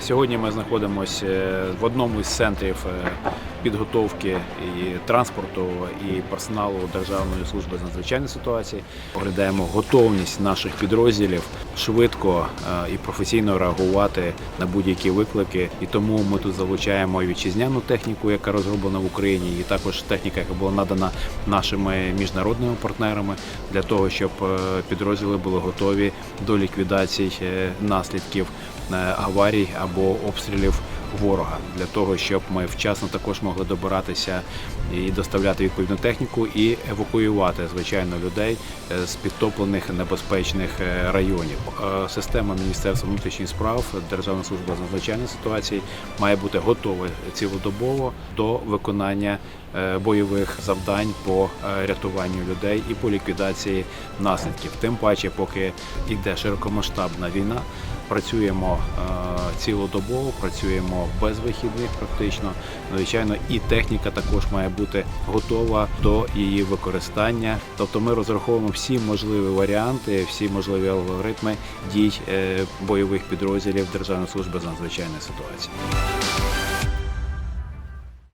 Сьогодні ми знаходимося в одному із центрів е, підготовки і транспорту і персоналу Державної служби з надзвичайних ситуацій. Оглядаємо готовність наших підрозділів швидко е, і професійно реагувати на будь-які виклики. І тому ми тут залучаємо вітчизняну техніку, яка розроблена в Україні, і також техніка, яка була надана нашими міжнародними партнерами для того, щоб е, підрозділи були готові до ліквідації е, наслідків аварій або обстрілів ворога для того, щоб ми вчасно також могли добиратися і доставляти відповідну техніку і евакуювати звичайно людей е, з підтоплених небезпечних е, районів. Е, Система Міністерства внутрішніх справ Державна служба з надзвичайних ситуацій має бути готова цілодобово до виконання бойових завдань по рятуванню людей і по ліквідації наслідків. Тим паче, поки йде широкомасштабна війна, працюємо е, цілодобово, працюємо без вихідних практично. Звичайно, і техніка також має бути готова до її використання. Тобто ми розраховуємо всі можливі варіанти, всі можливі алгоритми дій е, бойових підрозділів Державної служби з надзвичайних ситуацій.